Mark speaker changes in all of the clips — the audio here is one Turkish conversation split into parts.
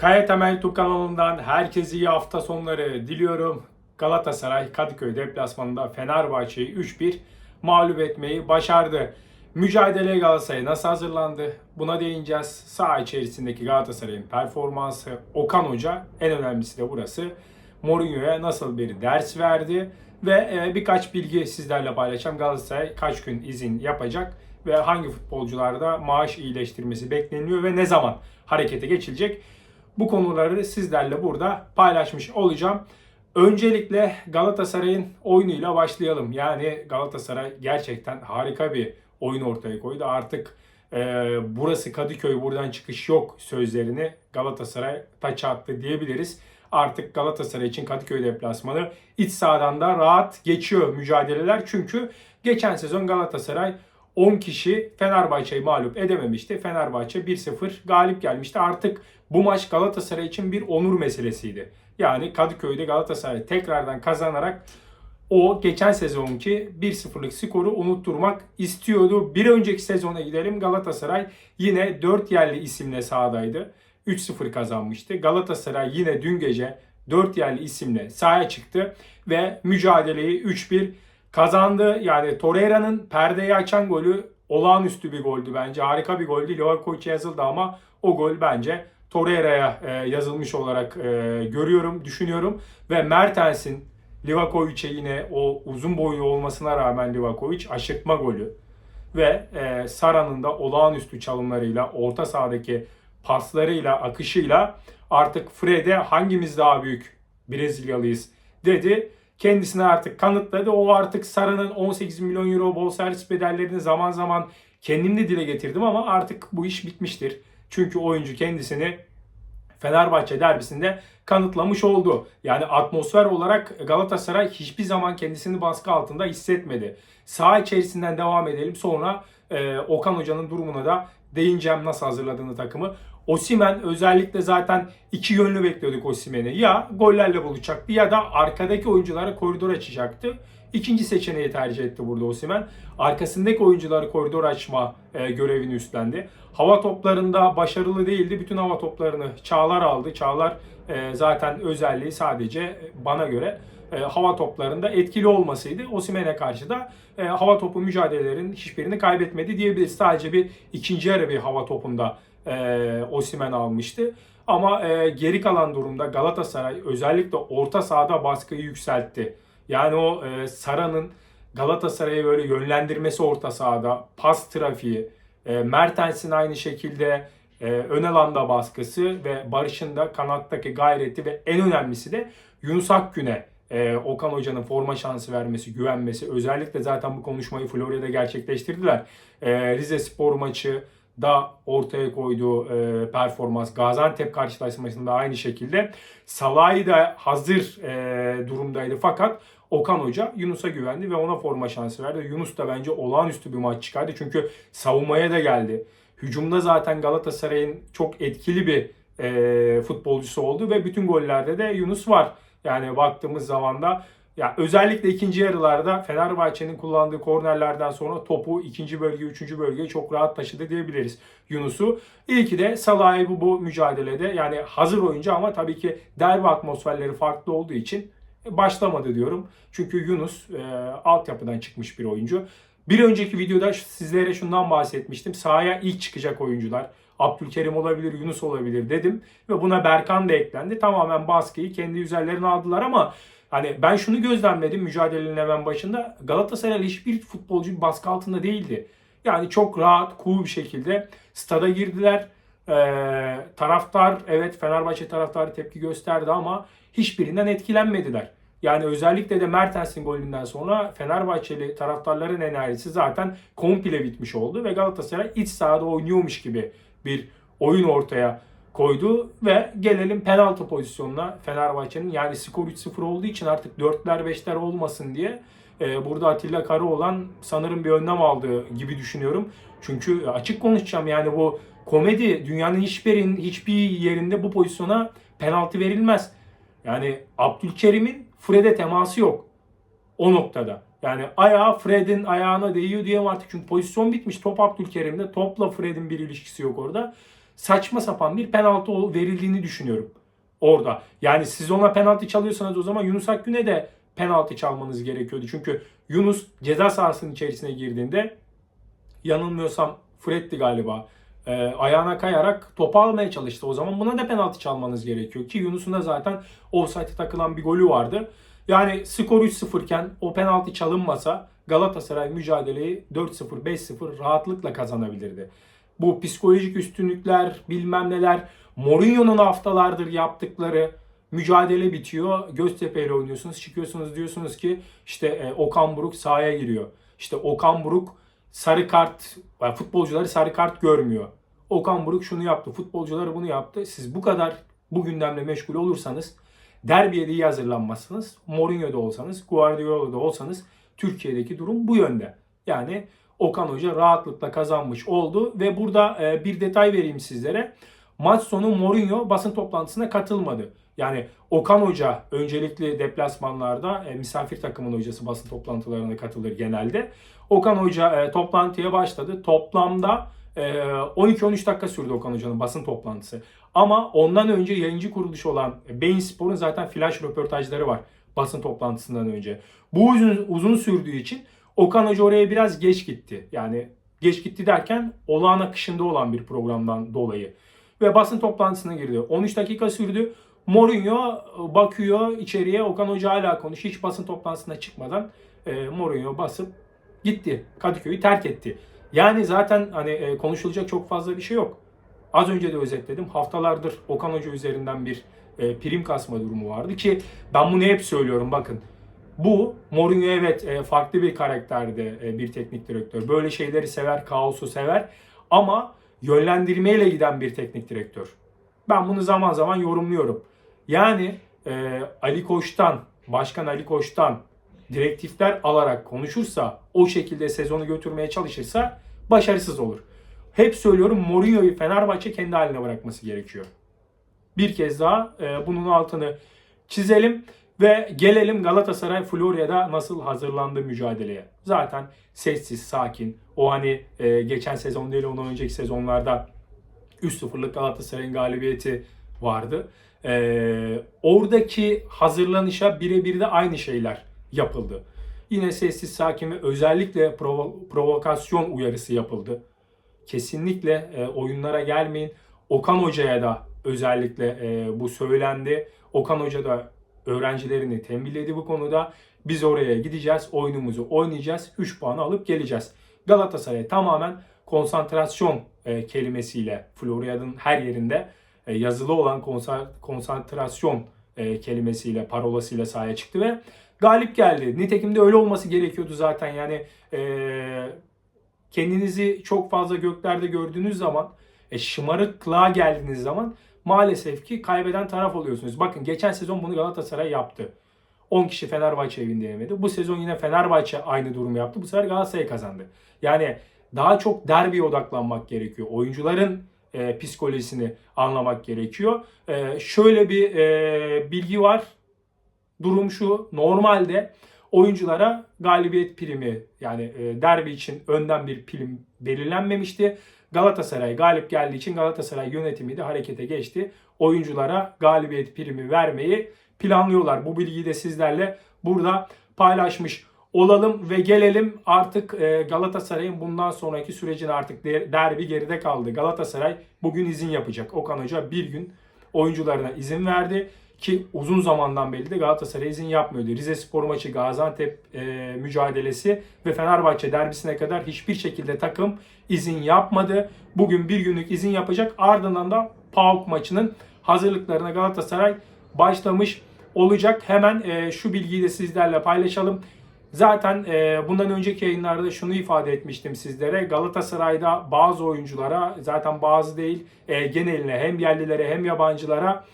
Speaker 1: Kaya Temel YouTube kanalından herkese iyi hafta sonları diliyorum. Galatasaray Kadıköy deplasmanında Fenerbahçe'yi 3-1 mağlup etmeyi başardı. Mücadeleye Galatasaray nasıl hazırlandı? Buna değineceğiz. Saha içerisindeki Galatasaray'ın performansı, Okan Hoca en önemlisi de burası. Mourinho'ya nasıl bir ders verdi ve e, birkaç bilgi sizlerle paylaşacağım. Galatasaray kaç gün izin yapacak ve hangi futbolcularda maaş iyileştirmesi bekleniyor ve ne zaman harekete geçilecek? Bu konuları sizlerle burada paylaşmış olacağım. Öncelikle Galatasaray'ın oyunuyla başlayalım. Yani Galatasaray gerçekten harika bir oyun ortaya koydu. Artık e, burası Kadıköy buradan çıkış yok sözlerini Galatasaray taça attı diyebiliriz. Artık Galatasaray için Kadıköy deplasmanı iç sahadan da rahat geçiyor mücadeleler. Çünkü geçen sezon Galatasaray 10 kişi Fenerbahçe'yi mağlup edememişti. Fenerbahçe 1-0 galip gelmişti. Artık bu maç Galatasaray için bir onur meselesiydi. Yani Kadıköy'de Galatasaray tekrardan kazanarak o geçen sezonki 1-0'lık skoru unutturmak istiyordu. Bir önceki sezona gidelim. Galatasaray yine 4 yerli isimle sahadaydı. 3-0 kazanmıştı. Galatasaray yine dün gece 4 yerli isimle sahaya çıktı ve mücadeleyi 3-1 kazandı. Yani Torreira'nın perdeyi açan golü olağanüstü bir goldü bence. Harika bir goldü. Livakovic'e yazıldı ama o gol bence Torreira'ya e, yazılmış olarak e, görüyorum, düşünüyorum. Ve Mertens'in Livakovic'e yine o uzun boylu olmasına rağmen Livakovic aşırtma golü ve e, Sara'nın da olağanüstü çalımlarıyla, orta sahadaki paslarıyla, akışıyla artık Fred'e hangimiz daha büyük Brezilyalıyız dedi. Kendisine artık kanıtladı. O artık Sara'nın 18 milyon euro bonservis bedellerini zaman zaman kendim de dile getirdim ama artık bu iş bitmiştir. Çünkü oyuncu kendisini Fenerbahçe derbisinde kanıtlamış oldu. Yani atmosfer olarak Galatasaray hiçbir zaman kendisini baskı altında hissetmedi. Saha içerisinden devam edelim. Sonra e, Okan Hoca'nın durumuna da değineceğim nasıl hazırladığını takımı. Osimen özellikle zaten iki yönlü bekliyorduk Osimen'i. Ya gollerle bulacaktı ya da arkadaki oyunculara koridor açacaktı. İkinci seçeneği tercih etti burada Osimen. Arkasındaki oyuncuları koridor açma e, görevini üstlendi. Hava toplarında başarılı değildi. Bütün hava toplarını Çağlar aldı. Çağlar e, zaten özelliği sadece bana göre e, hava toplarında etkili olmasıydı. Osimen'e karşı da e, hava topu mücadelelerin hiçbirini kaybetmedi diyebiliriz. Sadece bir ikinci yarı bir hava topunda e, Osimen almıştı. Ama e, geri kalan durumda Galatasaray özellikle orta sahada baskıyı yükseltti. Yani o e, Sara'nın Galatasaray'ı böyle yönlendirmesi orta sahada, pas trafiği, e, Mertens'in aynı şekilde e, ön alanda baskısı ve Barış'ın da kanattaki gayreti ve en önemlisi de Yunus Akgün'e e, Okan Hoca'nın forma şansı vermesi, güvenmesi. Özellikle zaten bu konuşmayı Florya'da gerçekleştirdiler. E, Rize Spor maçı da ortaya koyduğu e, performans Gaziantep karşılaşmasında aynı şekilde Salah'ı da hazır e, durumdaydı fakat Okan Hoca Yunus'a güvendi ve ona forma şansı verdi. Yunus da bence olağanüstü bir maç çıkardı çünkü savunmaya da geldi. Hücumda zaten Galatasaray'ın çok etkili bir e, futbolcusu oldu ve bütün gollerde de Yunus var. Yani baktığımız zaman da ya özellikle ikinci yarılarda Fenerbahçe'nin kullandığı kornerlerden sonra topu ikinci bölge, üçüncü bölgeye çok rahat taşıdı diyebiliriz Yunus'u. İyi ki de Salah'ı bu, bu mücadelede yani hazır oyuncu ama tabii ki derbi atmosferleri farklı olduğu için başlamadı diyorum. Çünkü Yunus e, altyapıdan çıkmış bir oyuncu. Bir önceki videoda sizlere şundan bahsetmiştim. Sahaya ilk çıkacak oyuncular. Abdülkerim olabilir, Yunus olabilir dedim. Ve buna Berkan da eklendi. Tamamen baskıyı kendi üzerlerine aldılar ama Hani ben şunu gözlemledim mücadelenin hemen başında. Galatasaray hiçbir futbolcu baskı altında değildi. Yani çok rahat, cool bir şekilde stada girdiler. Ee, taraftar, evet Fenerbahçe taraftarı tepki gösterdi ama hiçbirinden etkilenmediler. Yani özellikle de Mertens'in golünden sonra Fenerbahçeli taraftarların enerjisi zaten komple bitmiş oldu ve Galatasaray iç sahada oynuyormuş gibi bir oyun ortaya koydu ve gelelim penaltı pozisyonuna Fenerbahçe'nin yani skor 3-0 olduğu için artık 4'ler 5'ler olmasın diye e, burada Atilla Karaoğlan sanırım bir önlem aldığı gibi düşünüyorum. Çünkü açık konuşacağım yani bu komedi dünyanın hiçbir hiçbir yerinde bu pozisyona penaltı verilmez. Yani Abdülkerim'in Fred'e teması yok. O noktada. Yani ayağı Fred'in ayağına değiyor diyemem artık çünkü pozisyon bitmiş. Top Abdülkerim'de. Topla Fred'in bir ilişkisi yok orada. Saçma sapan bir penaltı verildiğini düşünüyorum orada. Yani siz ona penaltı çalıyorsanız o zaman Yunus Akgün'e de penaltı çalmanız gerekiyordu. Çünkü Yunus ceza sahasının içerisine girdiğinde yanılmıyorsam Fred'di galiba. Ee, ayağına kayarak topu almaya çalıştı. O zaman buna da penaltı çalmanız gerekiyor. Ki Yunus'un da zaten offside'e takılan bir golü vardı. Yani skor 3-0 iken o penaltı çalınmasa Galatasaray mücadeleyi 4-0, 5-0 rahatlıkla kazanabilirdi. Bu psikolojik üstünlükler, bilmem neler, Mourinho'nun haftalardır yaptıkları mücadele bitiyor. Göztepe ile oynuyorsunuz. Çıkıyorsunuz diyorsunuz ki işte e, Okan Buruk sahaya giriyor. İşte Okan Buruk sarı kart, yani futbolcuları sarı kart görmüyor. Okan Buruk şunu yaptı, futbolcuları bunu yaptı. Siz bu kadar bu gündemle meşgul olursanız derbiye de iyi hazırlanmazsınız. Mourinho'da olsanız, Guardiola'da olsanız Türkiye'deki durum bu yönde. Yani Okan Hoca rahatlıkla kazanmış oldu ve burada e, bir detay vereyim sizlere. Maç sonu Mourinho basın toplantısına katılmadı. Yani Okan Hoca öncelikli deplasmanlarda e, misafir takımın hocası basın toplantılarına katılır genelde. Okan Hoca e, toplantıya başladı. Toplamda e, 12-13 dakika sürdü Okan Hoca'nın basın toplantısı. Ama ondan önce yayıncı kuruluş olan Bein Spor'un zaten flash röportajları var basın toplantısından önce. Bu uzun, uzun sürdüğü için Okan Hoca oraya biraz geç gitti. Yani geç gitti derken olağan akışında olan bir programdan dolayı. Ve basın toplantısına girdi. 13 dakika sürdü. Mourinho bakıyor içeriye Okan Hoca hala konuşuyor. Hiç basın toplantısına çıkmadan e, Mourinho basıp gitti. Kadıköy'ü terk etti. Yani zaten hani e, konuşulacak çok fazla bir şey yok. Az önce de özetledim. Haftalardır Okan Hoca üzerinden bir e, prim kasma durumu vardı ki ben bunu hep söylüyorum bakın. Bu Mourinho evet e, farklı bir karakterde e, bir teknik direktör. Böyle şeyleri sever, kaosu sever ama yönlendirmeyle giden bir teknik direktör. Ben bunu zaman zaman yorumluyorum. Yani e, Ali Koç'tan, Başkan Ali Koç'tan direktifler alarak konuşursa, o şekilde sezonu götürmeye çalışırsa başarısız olur. Hep söylüyorum Mourinho'yu Fenerbahçe kendi haline bırakması gerekiyor. Bir kez daha e, bunun altını çizelim ve gelelim Galatasaray Florya'da nasıl hazırlandı mücadeleye. Zaten sessiz, sakin. O hani e, geçen sezon değil ondan önceki sezonlarda 3-0'lık Galatasaray'ın galibiyeti vardı. E, oradaki hazırlanışa birebir de aynı şeyler yapıldı. Yine sessiz, sakin ve özellikle provo- provokasyon uyarısı yapıldı. Kesinlikle e, oyunlara gelmeyin. Okan Hoca'ya da özellikle e, bu söylendi. Okan Hoca da öğrencilerini tembihledi bu konuda. Biz oraya gideceğiz, oyunumuzu oynayacağız, 3 puanı alıp geleceğiz. Galatasaray tamamen konsantrasyon e, kelimesiyle Florya'nın her yerinde e, yazılı olan konsa- konsantrasyon e, kelimesiyle, parolasıyla sahaya çıktı ve galip geldi. Nitekim de öyle olması gerekiyordu zaten. Yani e, kendinizi çok fazla göklerde gördüğünüz zaman, e, şımarıklığa geldiğiniz zaman maalesef ki kaybeden taraf oluyorsunuz. Bakın geçen sezon bunu Galatasaray yaptı. 10 kişi Fenerbahçe evinde yemedi. Bu sezon yine Fenerbahçe aynı durumu yaptı. Bu sefer Galatasaray kazandı. Yani daha çok derbiye odaklanmak gerekiyor. Oyuncuların e, psikolojisini anlamak gerekiyor. E, şöyle bir e, bilgi var. Durum şu. Normalde oyunculara galibiyet primi yani e, derbi için önden bir prim belirlenmemişti. Galatasaray galip geldiği için Galatasaray yönetimi de harekete geçti. Oyunculara galibiyet primi vermeyi planlıyorlar. Bu bilgiyi de sizlerle burada paylaşmış olalım ve gelelim artık e, Galatasaray'ın bundan sonraki sürecine artık de- derbi geride kaldı. Galatasaray bugün izin yapacak. Okan Hoca bir gün oyuncularına izin verdi ki uzun zamandan beri de Galatasaray izin yapmıyordu. Rize Spor maçı, Gaziantep e, mücadelesi ve Fenerbahçe derbisine kadar hiçbir şekilde takım izin yapmadı. Bugün bir günlük izin yapacak. Ardından da PAOK maçının hazırlıklarına Galatasaray başlamış olacak. Hemen e, şu bilgiyi de sizlerle paylaşalım. Zaten e, bundan önceki yayınlarda şunu ifade etmiştim sizlere. Galatasaray'da bazı oyunculara zaten bazı değil e, geneline hem yerlilere hem yabancılara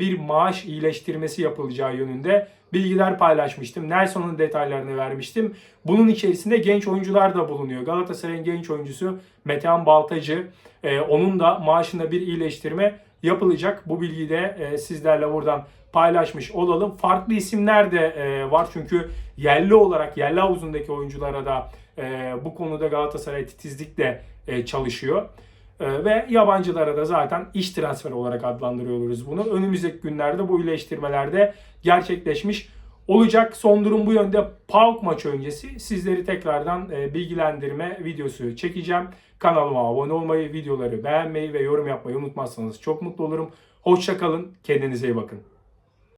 Speaker 1: bir maaş iyileştirmesi yapılacağı yönünde bilgiler paylaşmıştım. Nelson'un detaylarını vermiştim. Bunun içerisinde genç oyuncular da bulunuyor. Galatasaray'ın genç oyuncusu Metehan Baltacı. e, onun da maaşında bir iyileştirme yapılacak. Bu bilgiyi de e, sizlerle buradan paylaşmış olalım. Farklı isimler de e, var çünkü yerli olarak yerli havuzundaki oyunculara da e, bu konuda Galatasaray titizlikle e, çalışıyor. Ee, ve yabancılara da zaten iş transferi olarak adlandırıyoruz bunu. Önümüzdeki günlerde bu iyileştirmelerde gerçekleşmiş olacak. Son durum bu yönde. PAOK maçı öncesi sizleri tekrardan e, bilgilendirme videosu çekeceğim. Kanalıma abone olmayı, videoları beğenmeyi ve yorum yapmayı unutmazsanız çok mutlu olurum. Hoşçakalın, kendinize iyi bakın.